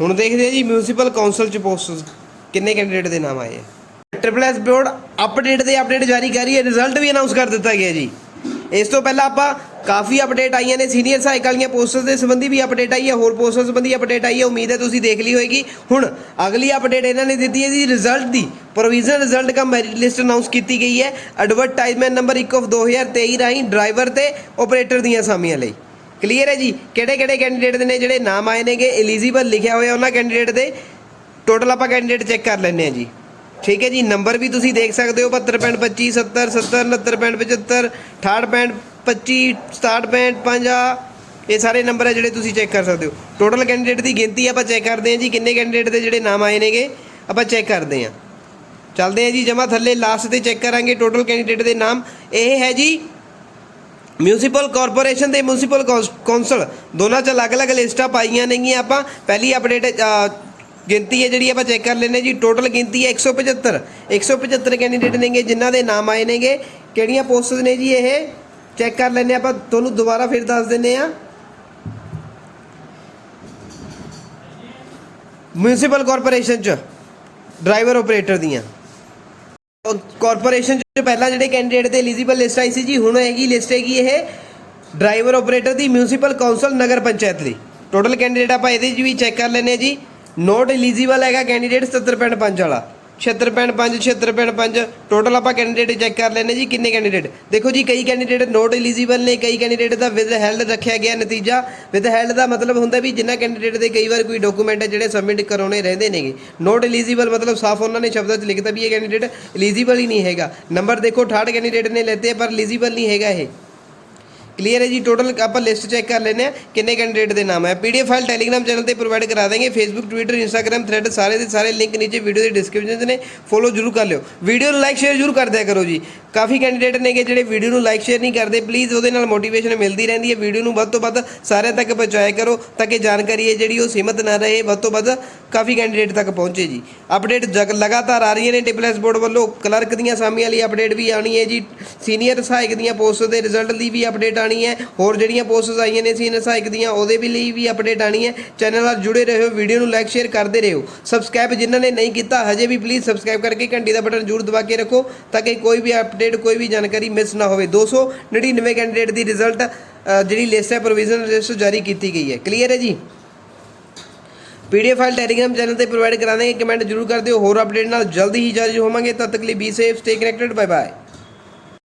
ਹੁਣ ਦੇਖਦੇ ਆ ਜੀ ਮਿਊਨਿਸਪਲ ਕਾਉਂਸਲ ਚ ਪੋਸਟਸ ਕਿੰਨੇ ਕੈਂਡੀਡੇਟ ਦੇ ਨਾਮ ਆਏ ਆ। ਟ੍ਰਿਪਲ ਐਸ ਬੋਰਡ ਅਪਡੇਟ ਦੇ ਅਪਡੇਟ ਜਾਰੀ ਕਰ ਰਹੀ ਹੈ ਰਿਜ਼ਲਟ ਵੀ ਅਨਾਉਂਸ ਕਰ ਦਿੱਤਾ ਗਿਆ ਜੀ। ਇਸ ਤੋਂ ਪਹਿਲਾਂ ਆਪਾਂ ਕਾਫੀ ਅਪਡੇਟ ਆਈਆਂ ਨੇ ਸੀਨੀਅਰ ਸਹਾਇਕ ਵਾਲੀਆਂ ਪੋਸਟਸ ਦੇ ਸੰਬੰਧੀ ਵੀ ਅਪਡੇਟ ਆਈ ਹੈ, ਹੋਰ ਪੋਸਟਸ ਸੰਬੰਧੀ ਅਪਡੇਟ ਆਈ ਹੈ, ਉਮੀਦ ਹੈ ਤੁਸੀਂ ਦੇਖ ਲਈ ਹੋਏਗੀ। ਹੁਣ ਅਗਲੀ ਅਪਡੇਟ ਇਹਨਾਂ ਨੇ ਦਿੱਤੀ ਹੈ ਜੀ ਰਿਜ਼ਲਟ ਦੀ ਪ੍ਰੋਵੀਜ਼ਨਲ ਰਿਜ਼ਲਟ ਦਾ ਮੈਰਿਟ ਲਿਸਟ ਅਨਾਉਂਸ ਕੀਤੀ ਗਈ ਹੈ। ਐਡਵਰਟਾਈਜ਼ਮੈਂਟ ਨੰਬਰ 1 ਆਫ 2023 ਰਾਹੀਂ ਡਰਾਈਵਰ ਤੇ ਆਪਰੇਟਰ ਦੀਆਂ ਅਸਾਮੀਆਂ ਲਈ। ਕਲੀਅਰ ਹੈ ਜੀ? ਕਿਹੜੇ ਕਿਹੜੇ ਕੈਂਡੀਡੇਟ ਨੇ ਜਿਹੜੇ ਨਾਮ ਆਏ ਨੇਗੇ? ਐਲੀਜੀਬਲ ਲਿਖਿਆ ਹੋਇਆ ਉਹਨਾਂ ਕੈਂਡੀਡੇਟ ਦੇ। ਟੋਟਲ ਆਪਾਂ ਕੈਂਡੀਡੇਟ ਚੈੱਕ ਕਰ ਲੈਂਦੇ ਹਾਂ ਜੀ। ਠੀਕ ਹੈ ਜੀ? ਨੰਬਰ ਵੀ ਤੁਸੀਂ ਦੇਖ ਸਕਦੇ ਹੋ। 72.25 70 70 69.75 68.25 67.50 ਇਹ ਸਾਰੇ ਨੰਬਰ ਹੈ ਜਿਹੜੇ ਤੁਸੀਂ ਚੈੱਕ ਕਰ ਸਕਦੇ ਹੋ। ਟੋਟਲ ਕੈਂਡੀਡੇਟ ਦੀ ਗਿਣਤੀ ਆਪਾਂ ਚੈੱਕ ਕਰਦੇ ਹਾਂ ਜੀ। ਕਿੰਨੇ ਕੈਂਡੀਡੇਟ ਦੇ ਜਿਹੜੇ ਨਾਮ ਆਏ ਨੇਗੇ? ਆਪਾਂ ਚੈੱਕ ਕਰਦੇ ਹਾਂ। ਚੱਲਦੇ ਹਾਂ ਜੀ। ਜਮਾ ਥੱਲੇ ਲਾਸਟ ਤੇ ਚੈੱਕ ਕਰਾਂਗੇ ਟੋਟਲ ਕੈਂਡੀਡੇਟ ਦੇ ਨਾਮ। ਇਹ ਹੈ ਜੀ ਮਿਊਨਿਸਪਲ ਕਾਰਪੋਰੇਸ਼ਨ ਤੇ ਮਿਊਨਿਸਪਲ ਕੌਂਸਲ ਦੋਨਾਂ ਚ ਅਲੱਗ-ਅਲੱਗ ਲਿਸਟਾਂ ਪਾਈਆਂ ਨੇਗੀਆਂ ਆਪਾਂ। ਪਹਿਲੀ ਅਪਡੇਟ ਗਿਣਤੀ ਹੈ ਜਿਹੜੀ ਆਪਾਂ ਚੈੱਕ ਕਰ ਲੈਨੇ ਜੀ। ਟੋਟਲ ਗਿਣਤੀ ਹੈ 175 175 ਕੈਂਡੀਡੇਟ ਨੇਗੇ, ਜਿਨ੍ਹਾਂ ਦੇ ਨਾਮ ਆਏ ਨੇਗੇ। ਕਿਹੜੀਆਂ ਪੋਸਟਸ ਨੇ ਜੀ ਇਹ? ਚੈੱਕ ਕਰ ਲੈਨੇ ਆਪਾਂ। ਤੁਹਾਨੂੰ ਦੁਬਾਰਾ ਫਿਰ ਦੱਸ ਦਿੰਨੇ ਆ ਮਿਊਨਿਸਪਲ ਕਾਰਪੋਰੇਸ਼ਨ ਚ ਡਰਾਈਵਰ ਆਪਰੇਟਰ ਦੀਆਂ। ਕਾਰਪੋਰੇਸ਼ਨ ਚ ਪਹਿਲਾਂ ਜਿਹੜੇ ਕੈਂਡੀਡੇਟ ਤੇ ਐਲੀਜੀਬਲ ਲਿਸਟ ਆਈ ਸੀ ਜੀ, ਹੁਣ ਹੈਗੀ ਲਿਸਟ ਹੈਗੀ ਇਹ ਡਰਾਈਵਰ ਆਪਰੇਟਰ ਦੀ ਮਿਊਨਿਸਪਲ ਕਾਉਂਸਲ ਨਗਰ ਪੰਚਾਇਤ ਲਈ ਟੋਟਲ ਕੈਂਡੀਡੇਟ ਆਪਾਂ ਇਹਦੇ 'ਚ ਵੀ ਚੈੱਕ ਕਰ ਲੈਨੇ ਜੀ। ਨੋਟ ਐਲੀਜੀਬਲ ਹੈਗਾ ਕੈਂਡੀਡੇਟ 70.5 ਵਾਲਾ। 76.5 76.5 ਟੋਟਲ ਆਪਾਂ ਕੈਂਡੀਡੇਟ ਚੈੱਕ ਕਰ ਲੈਨੇ ਜੀ, ਕਿੰਨੇ ਕੈਂਡੀਡੇਟ ਦੇਖੋ ਜੀ, ਕਈ ਕੈਂਡੀਡੇਟ ਨੋਟ ਐਲੀਜੀਬਲ ਨੇ, ਕਈ ਕੈਂਡੀਡੇਟ ਦਾ ਵਿਦ ਹੈਲਡ ਰੱਖਿਆ ਗਿਆ ਨਤੀਜਾ। ਵਿਦ ਹੈਲਡ ਦਾ ਮਤਲਬ ਹੁੰਦਾ ਵੀ ਜਿਨ੍ਹਾਂ ਕੈਂਡੀਡੇਟ ਦੇ ਕਈ ਵਾਰ ਕੋਈ ਡਾਕੂਮੈਂਟ ਹੈ ਜਿਹੜੇ ਸਬਮਿਟ ਕਰਾਉਣੇ ਰਹਿੰਦੇ ਨੇਗੇ। ਨੋਟ ਐਲੀਜੀਬਲ ਮਤਲਬ ਸਾਫ਼ ਉਹਨਾਂ ਨੇ ਸ਼ਬਦਾਂ 'ਚ ਲਿਖਤਾ ਵੀ ਇਹ ਕੈਂਡੀਡੇਟ ਐਲੀਜੀਬਲ ਹੀ ਨਹੀਂ ਹੈਗਾ। ਨੰਬਰ ਦੇਖੋ 68 ਕੈਂਡੀਡੇਟ ਨੇ ਲੈਤੇ, ਪਰ ਐਲੀਜੀਬਲ ਨਹੀਂ ਹੈਗਾ ਇਹ। ਕਲੀਅਰ ਹੈ ਜੀ? ਟੋਟਲ ਆਪਾਂ ਲਿਸਟ ਚੈੱਕ ਕਰ ਲੈਨੇ ਆ ਕਿੰਨੇ ਕੈਂਡੀਡੇਟ ਦੇ ਨਾਮ ਹੈ। ਪੀਡੀਐਫ ਫਾਈਲ ਟੈਲੀਗ੍ਰਾਮ ਚੈਨਲ ਤੇ ਪ੍ਰੋਵਾਈਡ ਕਰਾ ਦਾਂਗੇ। ਫੇਸਬੁੱਕ ਟਵਿੱਟਰ ਇੰਸਟਾਗ੍ਰam ਥ੍ਰੈਡ ਸਾਰੇ ਦੇ ਸਾਰੇ ਲਿੰਕ ਨੀਚੇ ਵੀਡੀਓ ਦੇ ਡਿਸਕ੍ਰਿਪਸ਼ਨ 'ਚ ਨੇ। ਫੋਲੋ ਜਰੂਰ ਕਰ ਲਿਓ। ਵੀਡੀਓ ਨੂੰ ਲਾਈਕ ਸ਼ੇਅਰ ਜਰੂਰ ਕਰ ਦਿਆ ਕਰੋ ਜੀ। ਕਾਫੀ ਕੈਂਡੀਡੇਟ ਨੇਗੇ ਜਿਹੜੇ ਵੀਡੀਓ ਨੂੰ ਲਾਈਕ ਸ਼ੇਅਰ ਨਹੀਂ ਕਰਦੇ। ਪਲੀਜ਼ ਉਹਦੇ ਨਾਲ ਮੋਟੀਵੇਸ਼ਨ ਮਿਲਦੀ ਰਹਿੰਦੀ ਹੈ। ਵੀਡੀਓ ਨੂੰ ਵੱਧ ਤੋਂ ਵੱਧ ਸਾਰਿਆਂ ਤੱਕ ਪਹੁੰਚਾਇਆ ਕਰੋ ਤਾਂ ਕਿ ਜਾਣਕਾਰੀ ਹੈ ਜਿਹੜੀ ਉਹ ਸੀਮਤ ਨਾ ਰਹੇ। ਵੱਧ ਤੋਂ ਵੱਧ ਕਾਫੀ ਕੈਂਡੀਡੇਟ ਤੱਕ ਪਹੁੰਚੇ ਜੀ। ਅਪਡੇਟ ਜਗ ਲਗਾਤਾਰ ਆ ਰਹੀਆਂ ਨੇ। ਟਿਪਲੈਸ ਬੋਰਡ ਵੱਲੋਂ ਕਲਰਕ ਦੀਆਂ ਸਾਮੀਆਂ ਲਈ ਅਪਡੇਟ ਵੀ ਆਉਣੀ ਹੈ ਜੀ। ਸੀਨੀਅਰ ਸਹਾਇਕ ਦੀਆਂ ਪੋਸਟ ਦੇ ਰਿਜ਼ਲਟ ਦੀ ਵੀ ਅਪਡੇਟ ਆਣੀ ਹੈ, ਹੋਰ ਜਿਹੜੀਆਂ ਪੋਸਟਸ ਆਈਆਂ ਨੇ ਸੀਨੀਅਰ ਸਹਾਇਕ ਦੀਆਂ, ਉਹਦੇ ਵੀ ਲਈ ਵੀ ਅਪਡੇਟ ਆਣੀ ਹੈ। ਚੈਨਲ ਨਾਲ ਜੁੜੇ ਰਹੋ ਵੀਡੀਓ ਨੂੰ ਲਾਈਕ ਸ਼ੇਅਰ ਕਰਦੇ ਰਹੋ। ਸਬਸਕ੍ਰਾਈਬ ਜਿਨ੍ਹਾਂ ਨੇ ਨਹੀਂ ਕੀਤਾ, ਹਜੇ ਵੀ ਪਲੀਜ਼ ਸਬਸਕ੍ਰਾਈਬ ਕਰਕੇ ਘੰਟੀ ਦਾ ਬਟਨ ਜ਼ਰੂਰ ਦਬਾ ਕੇ ਰੱਖੋ, ਤਾਂ ਕਿ ਕੋਈ ਵੀ ਅਪਡੇਟ ਕੋਈ ਵੀ ਜਾਣਕਾਰੀ ਮਿਸ ਨਾ ਹੋਵੇ। 299 ਕੈਂਡੀਡੇਟ ਦੀ ਰਿਜ਼ਲਟ ਜਿਹੜੀ ਲਿਸਟ ਹੈ ਪ੍ਰੋਵੀਜ਼ਨਲ ਲਿਸਟ ਜਾਰੀ ਕੀਤੀ ਗਈ ਹੈ। ਕਲੀਅਰ ਹੈ ਜੀ? ਪੀਡੀਐਫ ਫਾਈਲ ਟੈਲੀਗ੍ਰਾਮ ਚੈਨਲ ਤੇ ਪ੍ਰੋਵਾਈਡ ਕਰਾ ਦਾਂਗੇ ਕਮੈਂਟ ਜਰੂਰ ਕਰ ਦਿਓ। ਹੋਰ ਅਪਡੇਟ ਨਾਲ ਜਲਦੀ ਹੀ ਜਾਰੀ ਹੋਵਾਂਗੇ। ਤਦ ਤੱਕ ਲਈ be safe stay connected bye bye